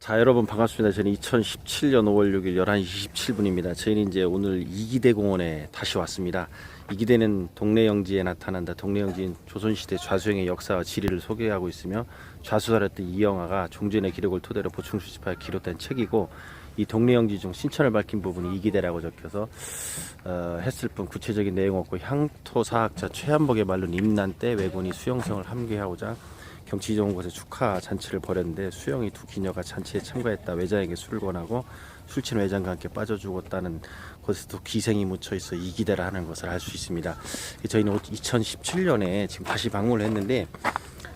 자 여러분 반갑습니다. 저는 2017년 5월 6일 11시 27분입니다. 저희는 이제 오늘 이기대 공원에 다시 왔습니다. 이기대는 동네 영지에 나타난다. 동네 영지인 조선시대 좌수영의 역사와 지리를 소개하고 있으며 좌수살했던 이영하가 종전의 기록을 토대로 보충 수집하여 기록된 책이고 이 동네 영지 중 신천을 밝힌 부분이 이기대라고 적혀서 어, 했을 뿐 구체적인 내용 없고 향토사학자 최한복의 말로는 임난 때 왜군이 수영성을 함께하고자 경치 좋은 곳에 축하 잔치를 벌였는데 수영이 두 기녀가 잔치에 참가했다 외자에게 술을 권하고 술 취한 외장과 함께 빠져 죽었다는 것에도 기생이 묻혀 있어 이기대라 하는 것을 알 수 있습니다. 저희는 2017년에 지금 다시 방문을 했는데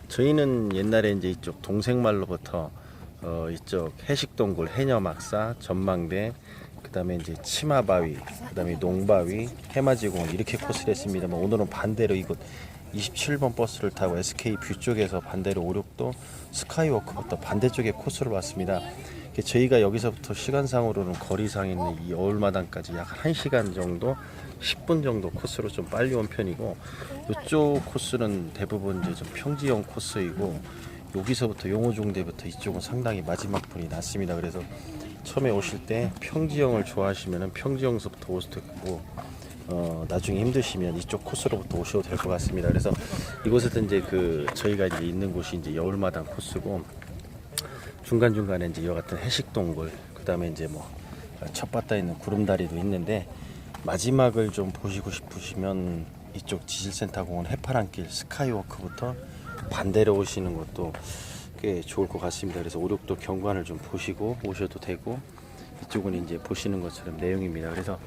저희는 옛날에 이제 이쪽 동생말로부터 어 이쪽 해식동굴 해녀막사 전망대 그다음에 이제 치마바위 그다음에 농바위 해맞이공원 이렇게 코스를 했습니다. 뭐 오늘은 반대로 이곳 27번 버스를 타고 SK 뷰 쪽에서 반대로 오륙도 스카이워크부터 반대쪽에 코스로 왔습니다. 저희가 여기서부터 시간상으로는 거리상 있는 이 어울마당까지 약 1시간 정도 10분 정도 코스로 좀 빨리 온 편이고 이쪽 코스는 대부분 이제 좀 평지형 코스이고 여기서부터 용호종대부터 이쪽은 상당히 마지막 분이 났습니다. 그래서 처음에 오실 때 평지형을 좋아하시면은 평지형서부터 오셔도 되고 어, 나중에 힘드시면 이쪽 코스로부터 오셔도 될 것 같습니다. 그래서 이곳에서 이제 그 저희가 이제 있는 곳이 이제 여울마당 코스고 중간 중간에 이제 이와 같은 해식 동굴, 그 다음에 이제 뭐 첫바다 있는 구름다리도 있는데 마지막을 좀 보시고 싶으시면 이쪽 지질센터 공원 해파랑길 스카이워크부터 반대로 오시는 것도 꽤 좋을 것 같습니다. 그래서 오륙도 경관을 좀 보시고 오셔도 되고 이쪽은 이제 보시는 것처럼 내용입니다. 그래서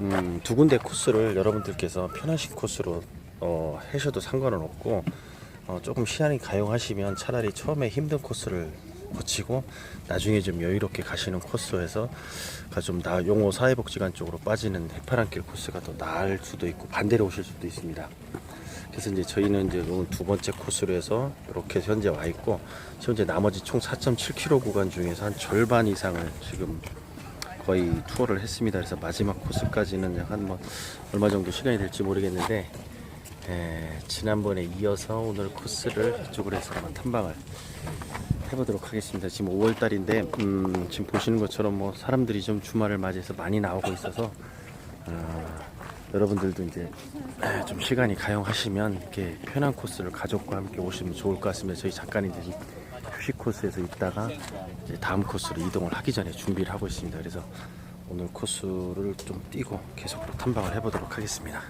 음, 두 군데 코스를 여러분들께서 편하신 코스로 어, 하셔도 상관은 없고 어, 조금 시간이 가용하시면 차라리 처음에 힘든 코스를 거치고 나중에 좀 여유롭게 가시는 코스에서 좀 나, 용호 사회복지관 쪽으로 빠지는 해파랑길 코스가 더 나을 수도 있고 반대로 오실 수도 있습니다. 그래서 이제 저희는 이제 오늘 두 번째 코스로 해서 이렇게 현재 와 있고 현재 나머지 총 4.7km 구간 중에서 한 절반 이상을 지금 거의 투어를 했습니다. 그래서 마지막 코스까지는 약간 뭐 얼마 정도 시간이 될지 모르겠는데 에, 지난번에 이어서 오늘 코스를 이쪽으로 해서 한번 탐방을 해보도록 하겠습니다. 지금 5월 달인데 음, 지금 보시는 것처럼 뭐 사람들이 좀 주말을 맞이해서 많이 나오고 있어서 어, 여러분들도 이제 에, 좀 시간이 가용하시면 이렇게 편한 코스를 가족과 함께 오시면 좋을 것 같습니다. 저희 이제 휴식 코스에서 있다가 다음 코스로 이동을 하기 전에 준비를 하고 있습니다. 그래서 오늘 코스를 좀 뛰고 계속으로 탐방을 해보도록 하겠습니다.